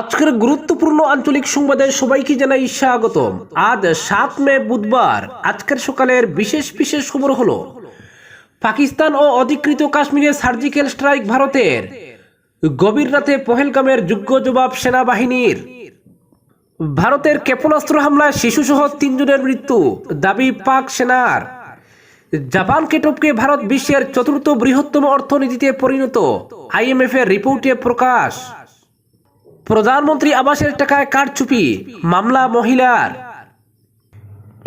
আজকের গুরুত্বপূর্ণ আঞ্চলিক সংবাদে সবাইকে জানাই স্বাগতম। আজ সাত মে বুধবার, আজকের সকালের বিশেষ বিশেষ খবর হলো, পাকিস্তান ও অধিকৃত কাশ্মীরে সার্জিক্যাল স্ট্রাইক ভারতের। গভীর রাতে পহেলগামের যোগ্য জবাব সেনাবাহিনীর। ভারতের ক্ষেপণাস্ত্র হামলায় শিশুসহ তিনজনের মৃত্যু, দাবি পাক সেনার। জাপানকে টপকে ভারত বিশ্বের চতুর্থ বৃহত্তম অর্থনীতিতে পরিণত আইএমএফ এর রিপোর্টে প্রকাশ। প্রধানমন্ত্রী আবাসের টাকায় কারচুপি, মামলা মহিলার।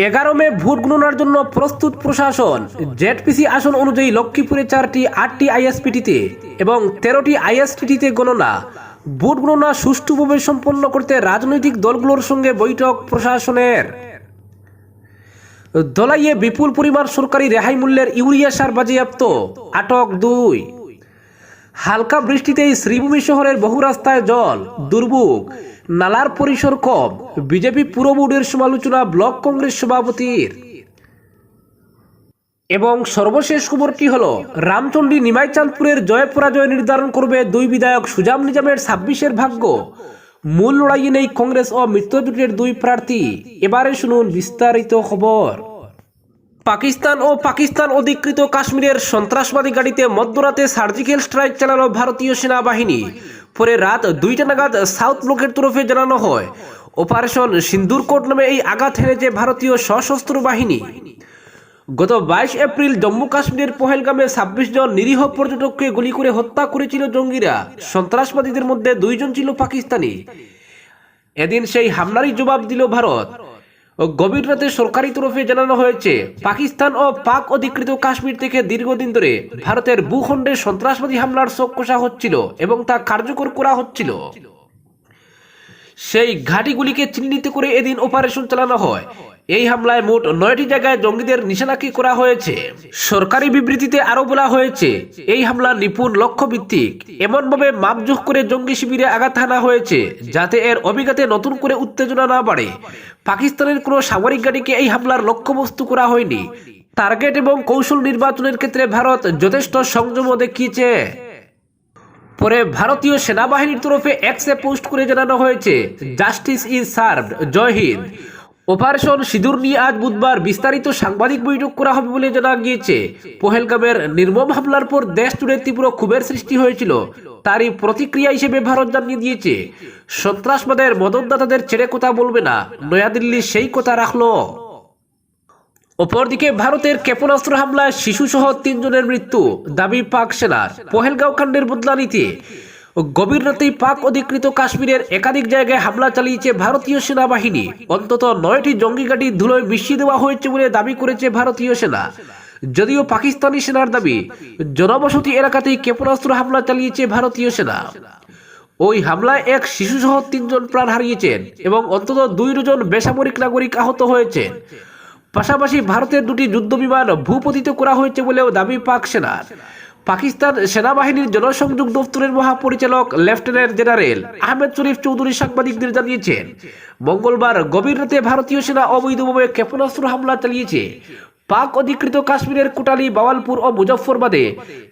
এগারো মে ভোট গণনার জন্য প্রস্তুত প্রশাসন, জেডপিসি আসন অনুযায়ী লক্ষ্মীপুরে চারটি, আটটি আইএসপিটিতে এবং তেরোটি আইএসটিটিতে গণনা। ভোট গণনা সুষ্ঠুভাবে সম্পন্ন করতে রাজনৈতিক দলগুলোর সঙ্গে বৈঠক প্রশাসনের। দলাইয়ে বিপুল পরিমাণ সরকারি রেহাই মূল্যের ইউরিয়া সার বাজেয়াপ্ত। আটক দুই। হালকা বৃষ্টিতেই শ্রীভূমি শহরের বহু রাস্তায় জল, দুর্ভোগ। নালার পরিসর কম। বিজেপি পুরো বোর্ডের সমালোচনা ব্লক কংগ্রেস সভাপতির। এবং সর্বশেষ খবরটি হল? রামচন্ডী নিমাইচাঁদপুরের জয় পরাজয় নির্ধারণ করবে দুই বিধায়ক সুজাম নিজামের ছাব্বিশের ভাগ্য। মূল লড়াইয়ে নেই কংগ্রেস ও মিত্রজোটের দুই প্রার্থী। এবারে শুনুন বিস্তারিত খবর। পাকিস্তান ও পাকিস্তান অধিকৃত কাশ্মীরের সন্ত্রাসবাদী গাড়িতে মধ্যরাতে সার্জিক্যাল স্ট্রাইক চালানো ভারতীয় সেনাবাহিনী। পরে রাত দুইটা নাগাদ সাউথ ব্লকের তরফে জানানো হয়, অপারেশন সিন্দুরকোট নামে এই আঘাত হেনেছে ভারতীয় সশস্ত্র বাহিনী। গত বাইশ এপ্রিল জম্মু কাশ্মীরের পহেলগামে ছাব্বিশ জন নিরীহ পর্যটককে গুলি করে হত্যা করেছিল জঙ্গিরা। সন্ত্রাসবাদীদের মধ্যে দুইজন ছিল পাকিস্তানি। এদিন সেই হামলারই জবাব দিল ভারত। গভীর রাতে সরকারি তরফে জানানো হয়েছে, পাকিস্তান ও পাক অধিকৃত কাশ্মীর থেকে দীর্ঘদিন ধরে ভারতের ভূখণ্ডে সন্ত্রাসবাদী হামলার চোখ কষা হচ্ছিল এবং তা কার্যকর করা হচ্ছিল। সেই ঘাঁটিগুলিকে চিহ্নিত করে এদিন অপারেশন চালানো হয়। এই হামলায় মোট নয়টি জায়গায় জঙ্গিদের নিশানাকি করা হয়েছে। সরকারি বিবৃতিতে আরও বলা হয়েছে, এই হামলা নিপুণ লক্ষ্য লক্ষ্যভিত্তিক। এমনভাবে মাপজোখ করে জঙ্গি শিবিরে আঘাত হানা হয়েছে, যাতে এর অভিজ্ঞতে নতুন করে উত্তেজনা না বাড়ে। পাকিস্তানের কোনো সামরিক গাড়িকে এই হামলার লক্ষ্যবস্তু করা হয়নি। টার্গেট এবং কৌশল নির্বাচনের ক্ষেত্রে ভারত যথেষ্ট সংযম দেখিয়েছে। পরে ভারতীয় সেনাবাহিনীর তরফে এক্সে পোস্ট করে জানানো হয়েছে, justice is served, Jai Hind. Operation Sindoor নিয়ে আজ বুধবার বিস্তারিত সাংবাদিক বৈঠক করা হবে বলে জানা গিয়েছে। পহেলগামের নির্মম হামলার পর দেশ জুড়ে তীব্র ক্ষোভের সৃষ্টি হয়েছিল। তারই প্রতিক্রিয়া হিসেবে ভারত জানিয়ে দিয়েছে, সন্ত্রাসবাদের মদতদাতাদের ছেড়ে কথা বলবে না। নয়াদিল্লি সেই কথা রাখল। অপরদিকে ভারতের ক্ষেপণাস্ত্র হামলায় শিশুসহ তিনজনের মৃত্যু, দাবি পাক সেনার। পহেলগাঁও কাণ্ডের বদলা নিতে গভীর রাতেই পাক অধিকৃত কাশ্মীরের একাধিক জায়গায় হামলা চালিয়েছে ভারতীয় সেনাবাহিনী। অন্তত নয়টি জঙ্গি গাড়ি ধুলোয় মিশিয়ে দেওয়া হয়েছে বলে দাবি করেছে ভারতীয় সেনা। যদিও পাকিস্তানি সেনার দাবি, জনবসতি এলাকাতেই ক্ষেপণাস্ত্র হামলা চালিয়েছে ভারতীয় সেনা। ওই হামলায় এক শিশুসহ তিনজন প্রাণ হারিয়েছেন এবং অন্তত দুই ডজন বেসামরিক নাগরিক আহত হয়েছেন। পাশাপাশি ভারতের দুটি যুদ্ধ বিমান ভূপতিত করা হয়েছে বলেও দাবি পাক সেনার। পাকিস্তান সেনাবাহিনীর জনসংযোগ দপ্তরের মহাপরিচালক লেফটেন্যান্ট জেনারেল আহমেদ শরীফ চৌধুরী সাংবাদিকদের জানিয়েছেন, মঙ্গলবার গভীর রাতে ভারতীয় সেনা অবৈধভাবে ক্ষেপণাস্ত্র হামলা চালিয়েছে। পাক অধিকৃত কাশ্মীরের কোটালি, বাওয়ালপুর ও মুজফ্ফরবাদে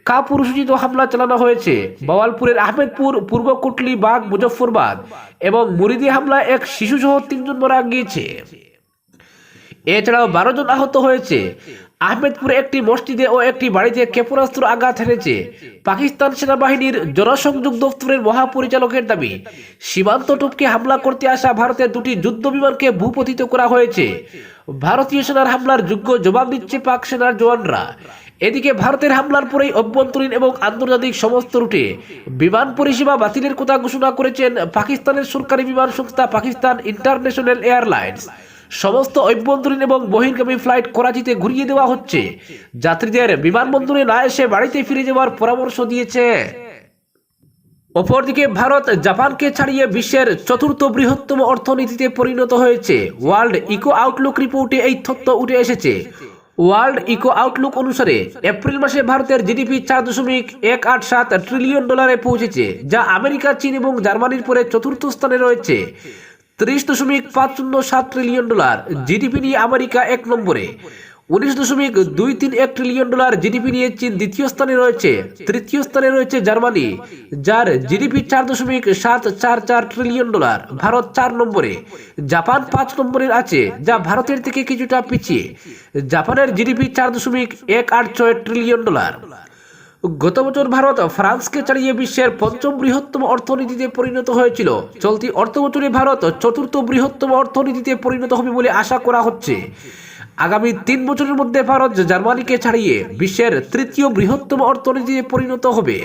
কাপুরুষোচিত হামলা চালানো হয়েছে। বাওয়ালপুরের আহমেদপুর, পূর্ব কুটলি বাগ মুজফ্ফরবাদ এবং মুরিদি হামলায় এক শিশুসহ তিনজন মারা গিয়েছে। এছাড়াও বারো জন আহত হয়েছে। আহমেদপুরে একটি মসজিদে ও একটি বাড়িতে ক্ষেপণাস্ত্র আঘাত হেনেছে। পাকিস্তান সেনাবাহিনীর জনসংযোগ দপ্তরের মহাপরিচালকের দাবি, সীমান্ত টপকে হামলা করতে আসা ভারতের দুটি যুদ্ধ বিমানকে ভূপতিত করা হয়েছে। ভারতীয় সেনার হামলার যোগ্য জবাব দিচ্ছে পাক সেনার জওয়ানরা। এদিকে ভারতের হামলার পরেই অভ্যন্তরীণ এবং আন্তর্জাতিক সমস্ত রুটে বিমান পরিষেবা বাতিলের কথা ঘোষণা করেছেন পাকিস্তানের সরকারি বিমান সংস্থা পাকিস্তান ইন্টারন্যাশনাল এয়ারলাইন্স। সমস্ত অভ্যন্তরীণ এবং বহির্গামী ফ্লাইট করাচিতে ঘুরিয়ে দেওয়া হচ্ছে। যাত্রীদের বিমানবন্দরে না এসে বাড়িতে ফিরে যাওয়ার পরামর্শ দিয়েছে। অপরদিকে ভারত জাপানকে ছাড়িয়ে বিশ্বের চতুর্থ বৃহত্তম অর্থনীতিতে পরিণত হয়েছে। ওয়ার্ল্ড ইকো আউটলুক রিপোর্টে এই তথ্য উঠে এসেছে। ওয়ার্ল্ড ইকো আউটলুক অনুসারে এপ্রিল মাসে ভারতের জিডিপি চার দশমিক এক আট সাত ট্রিলিয়ন ডলারে পৌঁছেছে, যা আমেরিকা, চীন এবং জার্মানির পরে চতুর্থ স্থানে রয়েছে। ত্রিশ দশমিক পাঁচ শূন্য সাত ট্রিলিয়ন ডলার জিডিপি নিয়ে আমেরিকা এক নম্বরে। উনিশ দশমিক দুই তিন এক ট্রিলিয়ন ডলার জিডিপি নিয়ে চীন দ্বিতীয় স্থানে রয়েছে। তৃতীয় স্থানে রয়েছে জার্মানি, যার জিডিপি চার দশমিক সাত চার চার ট্রিলিয়ন ডলার, ভারত চার নম্বরে। জাপান পাঁচ নম্বরের আছে, যা ভারতের থেকে কিছুটা পিছিয়ে। জাপানের জিডিপি চার দশমিক এক আট ছয় ট্রিলিয়ন ডলার। গত বছর ভারত ফ্রান্সকে ছাড়িয়ে বিশ্বের পঞ্চম বৃহত্তম অর্থনীতিতে পরিণত হয়েছিল। চলতি অর্থ বছরে ভারত চতুর্থ বৃহত্তম অর্থনীতিতে পরিণত হবে বলে আশা করা হচ্ছে। আগামী তিন বছরের মধ্যে ভারত জার্মানিকে ছাড়িয়ে বিশ্বের তৃতীয় বৃহত্তম অর্থনীতিতে পরিণত হবে।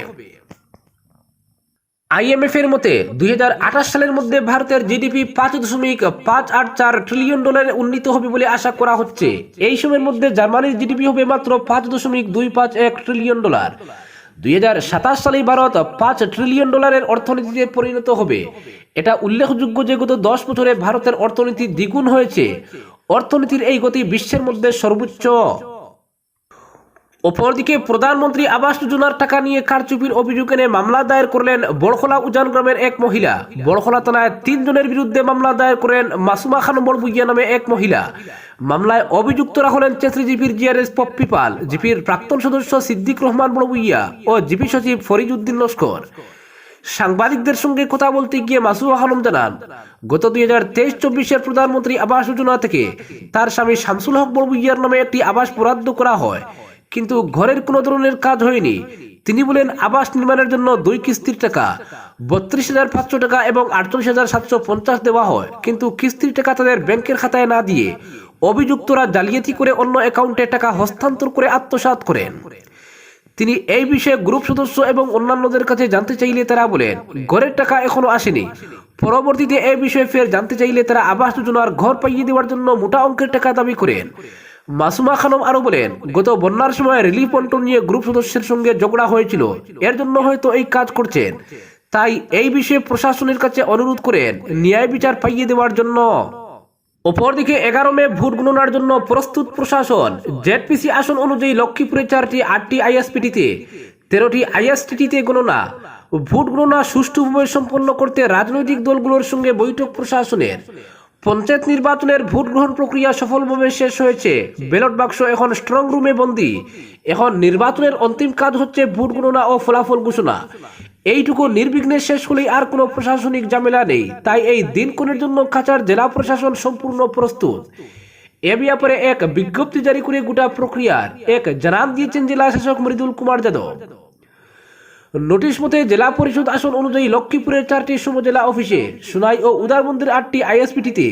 আইএমএফ এর মতে, দুই হাজার আঠাশ সালের মধ্যে ভারতের জিডিপি পাঁচ দশমিক পাঁচ আট চার ট্রিলিয়ন ডলারে উন্নীত হবে বলে আশা করা হচ্ছে। এই সময়ের মধ্যে জার্মানির জিডিপি হবে মাত্র পাঁচ দশমিক দুই পাঁচ এক ট্রিলিয়ন ডলার দুই হাজার সাতাশ সালে ভারত পাঁচ ট্রিলিয়ন ডলারের অর্থনীতিতে পরিণত হবে। এটা উল্লেখযোগ্য যে গত দশ বছরে ভারতের অর্থনীতি দ্বিগুণ হয়েছে। অর্থনীতির এই গতি বিশ্বের মধ্যে সর্বোচ্চ। অপরদিকে প্রধানমন্ত্রী আবাস যোজনার টাকা নিয়ে কারচুপির অভিযোগ এনে মামলা দায়ের করলেন বড়খলা উজান গ্রামের এক মহিলা। বড়খলা থানায় তিনজনের বিরুদ্ধে মামলা দায়ের করেন মাসুমা খানম বড়বুইয়া নামে এক মহিলা। মামলায় অভিযুক্তরা হলেন চেত্রী জিপির জিআরএস পপ্পি পাল, জিপির প্রাক্তন সদস্য সিদ্দিক রহমান বড়বুইয়া ও জিপি সচিব ফরিজউদ্দিন লস্কর। সাংবাদিকদের সঙ্গে কথা বলতে গিয়ে মাসুমা খানম জানান, গত দুই হাজার তেইশ চব্বিশের প্রধানমন্ত্রী আবাস যোজনা থেকে তার স্বামী শামসুল হক বড়বুইয়ার নামে একটি আবাস বরাদ্দ করা হয়। কিন্তু ঘরের কোনো ধরনের কাজ হয়নি। তিনি বলেন, আবাস নির্মাণের জন্য দুই কিস্তির টাকা, বত্রিশ হাজার পাঁচশো টাকা এবং আটচল্লিশ হাজার সাতশো পঞ্চাশ দেওয়া হয়। কিন্তু কিস্তির টাকা তাদের ব্যাংকের খাতায় না দিয়ে অভিযুক্তরা জালিয়াতি করে অন্য অ্যাকাউন্টে টাকা হস্তান্তর করে আত্মসাৎ করেন। তিনি এই বিষয়ে গ্রুপ সদস্য এবং অন্যান্যদের কাছে জানতে চাইলে তারা বলেন, ঘরের টাকা এখনও আসেনি। পরবর্তীতে এই বিষয়ে ফের জানতে চাইলে তারা আবাস যোজনার ঘর পাইয়ে দেওয়ার জন্য মোটা অঙ্কের টাকা দাবি করেন। মাসুমা খানম আরও বলেন, গত বন্যার সময় রিলিফ বন্টন নিয়ে গ্রুপ সদস্যের সঙ্গে ঝগড়া হয়েছিল। এর জন্য হয়তো এই কাজ করছেন। তাই এই বিষয়ে প্রশাসনের কাছে অনুরোধ করেন, ন্যায় বিচার পাইয়ে দেওয়ার জন্য। অপরদিকে এগারো মে ভোট গণনার জন্য প্রস্তুত প্রশাসন, জেডপিসি আসন অনুযায়ী লক্ষ্মীপুরে চারটি, আটটি আইএসপিটিতে, তেরোটি আইএসটিটিতে গণনা। ভোট গণনা সুষ্ঠুভাবে সম্পন্ন করতে রাজনৈতিক দলগুলোর সঙ্গে বৈঠক প্রশাসনের। পঞ্চায়েত নির্বাচনের ভোট গ্রহণ প্রক্রিয়া সফলভাবে শেষ হয়েছে। ব্যালট বাক্স এখন স্ট্রং রুমে বন্দি। এখন নির্বাচনের অন্তিম কাজ হচ্ছে ভোট গণনা ও ফলাফল ঘোষণা। এইটুকু নির্বিঘ্নে শেষ হলেই আর কোনো প্রশাসনিক ঝামেলা নেই। তাই এই দিনক্ষণের জন্য কাছাড় জেলা প্রশাসন সম্পূর্ণ প্রস্তুত। এ ব্যাপারে এক বিজ্ঞপ্তি জারি করে গোটা প্রক্রিয়ার এক জানান দিয়েছেন জেলা শাসক মৃদুল কুমার যাদব। নোটিশ মতে জেলা পরিষদ আসন অনুযায়ী লক্ষ্মীপুরের চারটি সমজেলা অফিসে সোনাই ও উদারবন্দির আটটি আইএসপিটিতে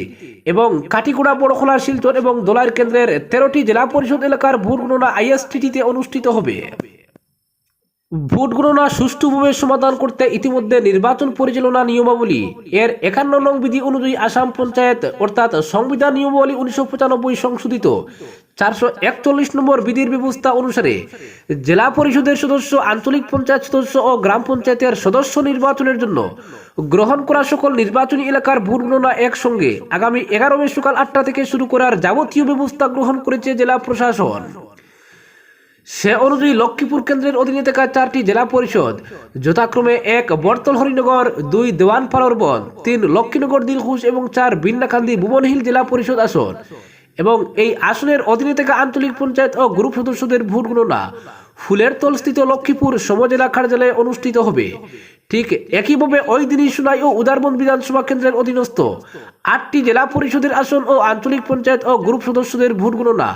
এবং কাটিগুড়া বড়খোলা, শিলচর এবং দোলার কেন্দ্রের তেরোটি জেলা পরিষদ এলাকার ভোট গণনা আইএসটিটিতে অনুষ্ঠিত হবে। ভোট গণনা সুষ্ঠুভাবে সমাধান করতে ইতিমধ্যে নির্বাচন পরিচালনা নিয়মাবলী। এর একান্ন নং বিধি অনুযায়ী আসাম পঞ্চায়েত, অর্থাৎ সংবিধান নিয়মাবলী উনিশশো পঁচানব্বই সংশোধিত। চারশো একচল্লিশ নম্বর বিধির ব্যবস্থা অনুসারে জেলা পরিষদের সদস্য, আঞ্চলিক পঞ্চায়েত সদস্য ও গ্রাম পঞ্চায়েতের সদস্য নির্বাচনের জন্য গ্রহণ করা সকল নির্বাচনী এলাকার ভোট গণনা একসঙ্গে আগামী এগারো মে সকাল আটটা থেকে শুরু করার যাবতীয় ব্যবস্থা গ্রহণ করেছে জেলা প্রশাসন। সে অনুযায়ী লক্ষ্মীপুর কেন্দ্রের অধীনে থাকা চারটি জেলা পরিষদ, যথাক্রমে এক বর্তল হরিনগর, দুই দেওয়ানপাড়ার বন, তিন লক্ষ্মীনগর, দিলখুশ এবং চার বিন্নাকান্দি ভুবনহিল জেলা পরিষদ আসন। এবং এই আসনের অধীনে থাকা আঞ্চলিক পঞ্চায়েত ও গ্রুপ সদস্যদের ভোট গণনা ফুলের তলস্থিত লক্ষ্মীপুর সমজেলা কার্যালয়ে অনুষ্ঠিত হবে। ঠিক একইভাবে ওই দিনই সোনাই ও উদারবন বিধানসভা কেন্দ্রের অধীনস্থ আটটি জেলা পরিষদের আসন ও আঞ্চলিক পঞ্চায়েত ও গ্রুপ সদস্যদের ভোট গণনা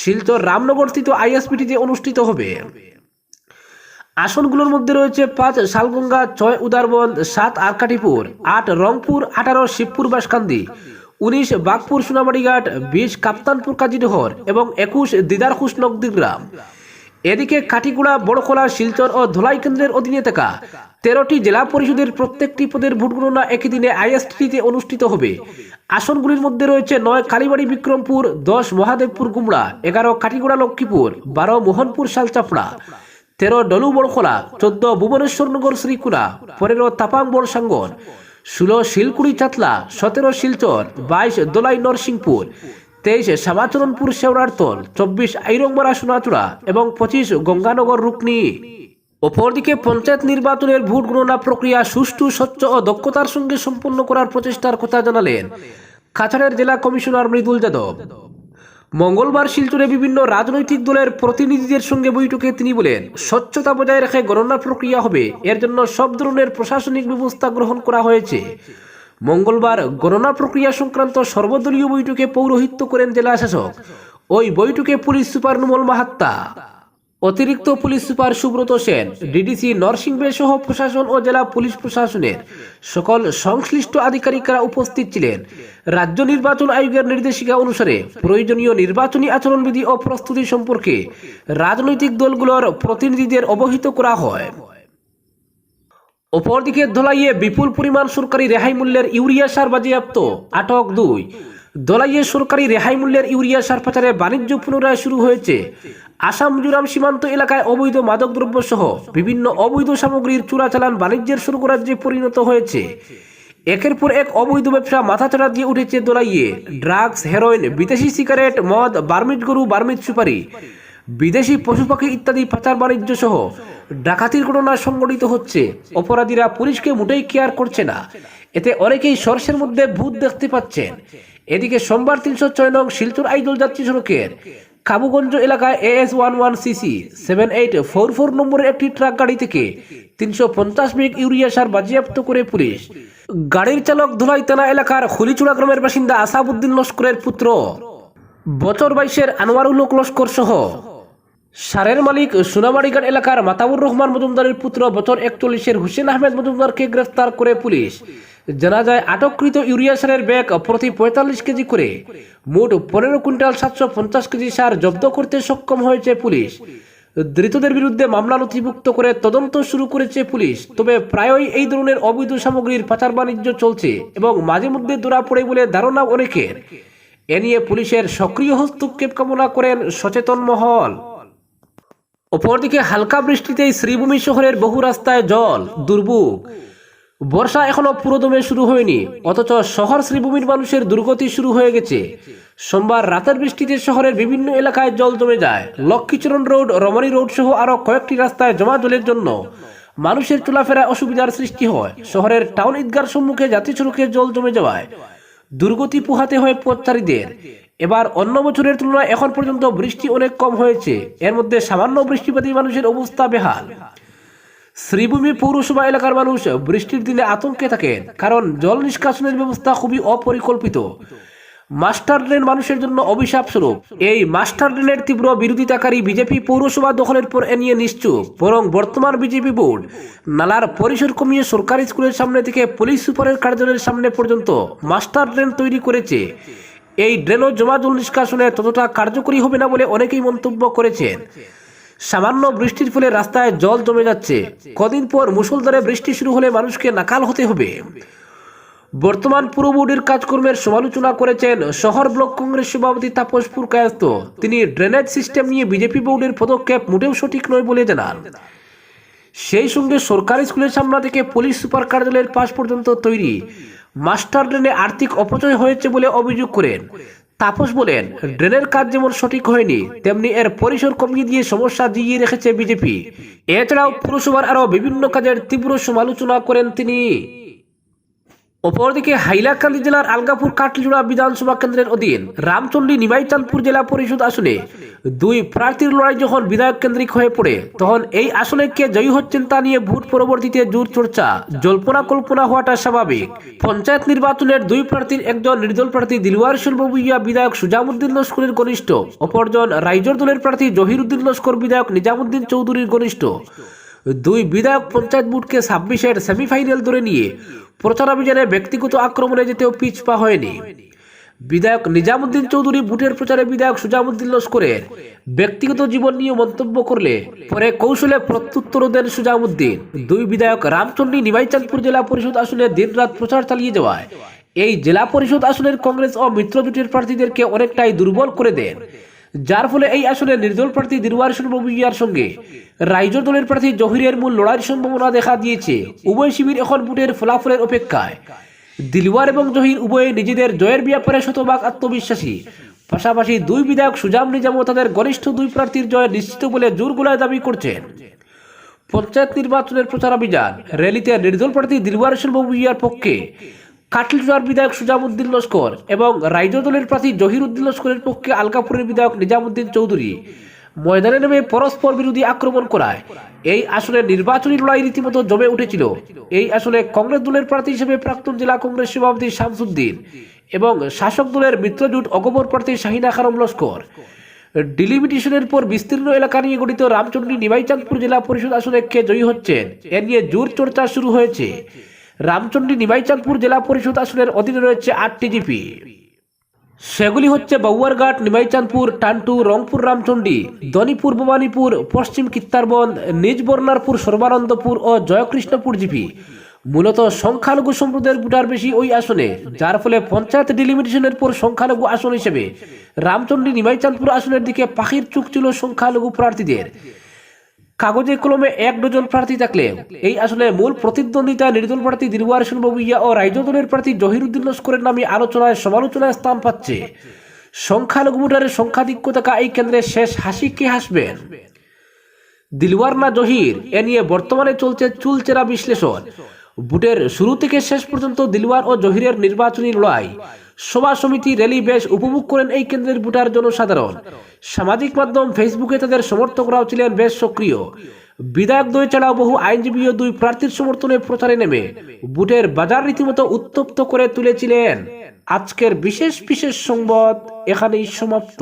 শিলচর রামনগর স্থিত আইএসপিটিতে অনুষ্ঠিত হবে। আসনগুলোর মধ্যে রয়েছে পাঁচ শালগঙ্গা, ছয় উদারবন, সাত আরকাটিপুর, আট রংপুর, আঠারো শিবপুর বাসকান্দি, উনিশ বাগপুর সোনামারিঘাট, বিশ কাপ্তানপুর কাজিডহর এবং একুশ দিদারখুশ নগদিগ্রাম। এদিকে কাটিগুড়া বড়খোলা, শিলচর ও ধলাই কেন্দ্রের অধীনে থাকা তেরোটি জেলা পরিষদের প্রত্যেকটি পদের ভোট গণনা একই দিনে আইএসটিতে অনুষ্ঠিত হবে। আসনগুলির মধ্যে রয়েছে নয় কালীবাড়ি, বিক্রমপুর, দশ মহাদেবপুর গুমড়া এগারো কাটিগুড়া লক্ষ্মীপুর, বারো মোহনপুর, শালচাপড়া, তেরো ডলু, বড়খোলা, চোদ্দ ভুবনেশ্বরনগর শ্রীকুড়া পনেরো তাপাং, বড়সাঙ্গন, ষোলো শিলকুড়ি চাতলা সতেরো শিলচর, বাইশ দোলাই, নরসিংপুর তেইশ শ্যামাচরণপুর শেওড়ারতল চব্বিশ আইরংমারা সোনাচূড়া এবং পঁচিশ গঙ্গানগর রুকনি অপরদিকে পঞ্চায়েত নির্বাচনের ভোট গণনা প্রক্রিয়া সুষ্ঠু, স্বচ্ছ ও দক্ষতার সঙ্গে সম্পন্ন করার প্রচেষ্টার কথা জানালেন কাছাড়ের জেলা কমিশনার মৃদুল যাদব। মঙ্গলবার শিলচরে বিভিন্ন রাজনৈতিক দলের প্রতিনিধিদের সঙ্গে বৈঠকে তিনি বলেন, স্বচ্ছতা বজায় রেখে গণনা প্রক্রিয়া হবে, এর জন্য সব ধরনের প্রশাসনিক ব্যবস্থা গ্রহণ করা হয়েছে। মঙ্গলবার গণনা প্রক্রিয়া সংক্রান্ত সর্বদলীয় বৈঠকে পৌরোহিত্য করেন জেলা শাসক। ওই বৈঠকে পুলিশ সুপার নুমল মাহাত্তা, অতিরিক্ত police super Subrata Sen, DDC নরসিংহে সহ প্রশাসন ও জেলা পুলিশ প্রশাসনের সকল সংশ্লিষ্ট আধিকারিকরা উপস্থিত ছিলেন। রাজ্য নির্বাচন আয়োগের নির্দেশিকা অনুসারে প্রয়োজনীয় নির্বাচনী আচরণবিধি ও প্রস্তুতি সম্পর্কে রাজনৈতিক দলগুলোর প্রতিনিধিদের অবহিত করা হয়। অপরদিকে ধলাইয়ে বিপুল পরিমাণ সরকারি রেহাই মূল্যের ইউরিয়া সার বাজেয়াপ্ত। আটক দুই। ধলাইয়ে সরকারি রেহাই মূল্যের ইউরিয়া সার পাচারে বাণিজ্য পুনরায় শুরু হয়েছে। আসাম, মিজোরাম সীমান্ত এলাকায় অবৈধ মাদকদ্রব্য সহ বিভিন্ন অবৈধ সামগ্রীর চোরাচালান বাণিজ্যের স্বর্গরাজ্যে পরিণত হয়েছে। একের পর এক অবৈধ ব্যবসা মাথাচাড়া দিয়ে উঠেছে দোলাইয়ে। ড্রাগস, হেরোইন, বিদেশি সিগারেট, মদ বার্মিট গরু বার্মিট সুপারি, বিদেশি পশু পাখি ইত্যাদি পাচার বাণিজ্য সহ ডাকাতির ঘটনা সংঘটিত হচ্ছে। অপরাধীরা পুলিশকে মোটেই কেয়ার করছে না। এতে অনেকেই সর্ষের মধ্যে ভূত দেখতে পাচ্ছেন। এদিকে সোমবার তিনশো ছয় নং শিলচর আইদল যাত্রী সড়কের কাবুগঞ্জ এলাকায় AS one one CC seven eight four four নম্বরের একটি ট্রাক গাড়ি থেকে তিনশো পঞ্চাশ ব্যাগ ইউরিয়া সার বাজেয়াপ্ত করে পুলিশ। গাড়ির চালক ধুলাই থানা এলাকার হলিচুড়া গ্রামের বাসিন্দা আসাবুদ্দিন লস্করের পুত্র। বছর বাইশের আনোয়ারুল লস্কর সহ সারের মালিক সোনামারিঘাট এলাকার মাতাবুর রহমান মজুমদারের পুত্র বছর একচল্লিশের হুসেন আহমেদ মজুমদারকে গ্রেফতার করে পুলিশ। জানা যায়, আটককৃত ইউরিয়া সারের ব্যাগ প্রতি পঁয়তাল্লিশ কেজি করে, মোট পনেরো কুইন্টাল সাতশো পঞ্চাশ কেজি সার জব্দ করতে সক্ষম হয়েছে পুলিশ। ধৃতদের বিরুদ্ধে মামলা নথিভুক্ত করে তদন্ত শুরু করেছে পুলিশ। তবে প্রায়ই এই ধরনের অবৈধ সামগ্রীর পাচার বাণিজ্য চলছে এবং মাঝে মধ্যে ধরা পড়ে বলে ধারণা অনেকের। এ নিয়ে পুলিশের সক্রিয় হস্তক্ষেপ কামনা করেন সচেতন মহল। অপরদিকে হালকা বৃষ্টিতেই শ্রীভূমি শহরের বহু রাস্তায় জল, দুর্ভোগ। বর্ষা এখনও পুরোদমে শুরু হয়নি, অথচ শহর শ্রীভূমির মানুষের দুর্গতি শুরু হয়ে গেছে। সোমবার রাতের বৃষ্টিতে শহরের বিভিন্ন এলাকায় জল জমে যায়। লক্ষ্মীচরণ রোড, রমণী রোড সহ আরও কয়েকটি রাস্তায় জমা জলের জন্য মানুষের চলাফেরায় অসুবিধার সৃষ্টি হয়। শহরের টাউন ঈদগার সম্মুখে জাতীয় সড়কে জল জমে যাওয়ায় দুর্গতি পোহাতে হয় পথচারীদের এবার অন্য বছরের তুলনায় এখন পর্যন্ত বৃষ্টি অনেক কম হয়েছে। এর মধ্যে সামান্য বৃষ্টিপাতি মানুষের অবস্থা বেহাল। শ্রীভূমি পৌরসভা এলাকার মানুষ বৃষ্টির দিনে আতঙ্কে থাকেন, কারণ জল নিষ্কাশনের ব্যবস্থা খুবই অপরিকল্পিত। মাস্টার ড্রেন মানুষের জন্য অভিশাপ স্বরূপ। এই মাস্টার ড্রেনের তীব্র বিরোধিতাকারী বিজেপি পৌরসভা দখলের পর এ নিয়ে নিশ্চুপ। বরং বর্তমান বিজেপি বোর্ড নালার পরিসর কমিয়ে সরকারি স্কুলের সামনে থেকে পুলিশ সুপারের কার্যালয়ের সামনে পর্যন্ত মাস্টার ড্রেন তৈরি করেছে। এই ড্রেনও জমা জল নিষ্কাশনে ততটা কার্যকরী হবে না বলে অনেকেই মন্তব্য করেছেন। সামান্য বৃষ্টির ফলে রাস্তায় জল জমে যাচ্ছে। কদিন পর মুসলধারে বৃষ্টি শুরু হলে মানুষকে নাকাল হতে হবে। বর্তমান পুর বোর্ডের কাজকর্মের সমালোচনা করেছেন শহর ব্লক কংগ্রেস সভাপতি তাপস পুরকায়স্ত তিনি ড্রেনেজ সিস্টেম নিয়ে বিজেপি বোর্ডের পদক্ষেপ মোটেও সঠিক নয় বলে জানান। সেই সঙ্গে সরকারি স্কুলের সামনে থেকে পুলিশ সুপার কার্যালয়ের পাশ পর্যন্ত তৈরি মাস্টার ড্রেনে আর্থিক অপচয় হয়েছে বলে অভিযোগ করেন। তাপস বলেন, ড্রেনের কাজ যেমন সঠিক হয়নি, তেমনি এর পরিসর কমিয়ে দিয়ে সমস্যা জিইয়ে রেখেছে বিজেপি। এছাড়াও পুরসভার আরও বিভিন্ন কাজের তীব্র সমালোচনা করেন তিনি। অপরদিকে হাইলাকান্দি জেলার আলগাপুর কাটলিজোড়া বিধানসভা কেন্দ্রের অধীন রামচন্ডী নিমাইচাঁদপুর জেলা পরিষদ আসনে দুই প্রার্থীর লড়াই যখন বিধায়ক কেন্দ্রিক হয়ে পড়ে, তখন এই আসনে কে জয়ী হচ্ছেন তা নিয়ে ভোট পরবর্তীতে জোর চর্চা। জল্পনা কল্পনা হওয়াটা স্বাভাবিক। পঞ্চায়েত নির্বাচনের দুই প্রার্থীর একজন নির্দল প্রার্থী দিলওয়ার সুলভুইয়া বিধায়ক সুজামুদ্দিন লস্করের ঘনিষ্ঠ। অপরজন রাইজর দলের প্রার্থী জহিরুদ্দিন লস্কর, বিধায়ক নিজামুদ্দিন চৌধুরীর ঘনিষ্ঠ। দুই বিধায়ক পঞ্চায়েত বুটকে ছাব্বিশের সেমিফাইনাল ধরে নিয়ে প্রচারাভিযানে ব্যক্তিগত আক্রমণে যেতেও পিছপা হয়নি। বিধায়ক নিজামুদ্দিন চৌধুরী বুটের প্রচারে বিধায়ক সুজামুদ্দিন লস্করের ব্যক্তিগত জীবন নিয়ে মন্তব্য করলে পরে কৌশলে প্রত্যুত্তর দেন সুজামুদ্দিন। দুই বিধায়ক রামচন্ডী নিমাইচাঁদপুর জেলা পরিষদ আসনে দিনরাত প্রচার চালিয়ে যাওয়ায় এই জেলা পরিষদ আসনের কংগ্রেস ও মিত্র জোটের প্রার্থীদেরকে অনেকটাই দুর্বল করে দেন। যার ফলে এই আসনে নির্দল প্রার্থী দিলওয়ার সুলভুইয়ার সঙ্গে রাইজর দলের প্রার্থী জহিরের মূল লড়াইয়ের সম্ভাবনা দেখা দিয়েছে। উভয় শিবির এখন বুটের ফলাফলের অপেক্ষায়। দিলওয়ার এবং জহির উভয়ে নিজেদের জয়ের ব্যাপারে শতভাগ আত্মবিশ্বাসী। পাশাপাশি দুই বিধায়ক সুজাম নিজামও তাদের ঘনিষ্ঠ দুই প্রার্থীর জয় নিশ্চিত বলে জোর গোলায় দাবি করছেন। পঞ্চায়েত নির্বাচনের প্রচারাভিযান র্যালিতে নির্দল প্রার্থী দিলওয়ার সুলভুইয়ার পক্ষে কাটলিচুয়ার বিধায়ক সুজামুদ্দিন লস্কর এবং রাইজো দলের প্রার্থী জহির উদ্দিন লস্করের পক্ষে আলকাপুরের বিধায়ক নিজামুদ্দিন চৌধুরী ময়দানে নেমে পরস্পর বিরোধী আক্রমণ করায়। এই আসনে নির্বাচনী লড়াই রীতিমতো জমে উঠেছিল। এই আসনে কংগ্রেস দলের প্রার্থী হিসেবে প্রাক্তন জেলা কংগ্রেস সভাপতি শামসুদ্দিন এবং শাসক দলের মিত্রজোট অগমর প্রার্থী শাহিনা খানম লস্কর। ডিলিমিটেশনের পর বিস্তীর্ণ এলাকা নিয়ে গঠিত রামচন্ডী নিমাইচাঁদপুর জেলা পরিষদ আসনে কে জয়ী হচ্ছেন, এ নিয়ে জোর চর্চা শুরু হয়েছে। রামচন্ডী নিমাইচাঁদপুর জেলা পরিষদ আসনের অধীনে রয়েছে আটটি জিপি সেগুলি হচ্ছে বাউয়ারঘাট, নিমাইচাঁদপুর, টান্টু, রংপুর, রামচন্ডী দনিপুর ভবানীপুর, পশ্চিম কিত্তারবন্দ নিজ বর্ণারপুর সর্বানন্দপুর ও জয়কৃষ্ণপুর জিপি। মূলত সংখ্যালঘু সম্প্রদায়ের ভোটার বেশি ওই আসনে, যার ফলে পঞ্চায়েত ডিলিমিটেশনের পর সংখ্যালঘু আসন হিসেবে রামচন্ডী নিমাইচাঁদপুর আসনের দিকে পাখির চুক ছিল সংখ্যালঘু প্রার্থীদের। কাগজে কলমে এক ডজন প্রার্থী থাকলে, এই আসলে মূল প্রতিদ্বন্দ্বিতা নির্দল প্রার্থী দিলওয়ার হোসেন বাবুইয়া ও রাইজ দলের প্রার্থী জহিরুদ্দিন লস্করের নামে আলোচনায় সমালোচনায় স্থান পাচ্ছে। সংখ্যালঘু ভোটারের সংখ্যাধিক্য থাকা এই কেন্দ্রে শেষ হাসি কে হাসবেন দিলওয়ার না জহির? এ নিয়ে বর্তমানে চলছে চুলচেরা বিশ্লেষণ। ভোটের শুরু থেকে শেষ পর্যন্ত দিলওয়ার ও জহিরের নির্বাচনী লড়াই। সভা সমিতি র্যালি বেশ উপভোগ করেন এই কেন্দ্রের ভোটার জনসাধারণ। সামাজিক মাধ্যম ফেসবুকে তাদের সমর্থকরাও ছিলেন বেশ সক্রিয়। বিধায়ক দ্বয় ছাড়াও বহু আইনজীবী ও দুই প্রার্থীর সমর্থনে প্রচারে নেমে বুটের বাজার রীতিমতো উত্তপ্ত করে তুলেছিলেন। আজকের বিশেষ বিশেষ সংবাদ এখানেই সমাপ্ত।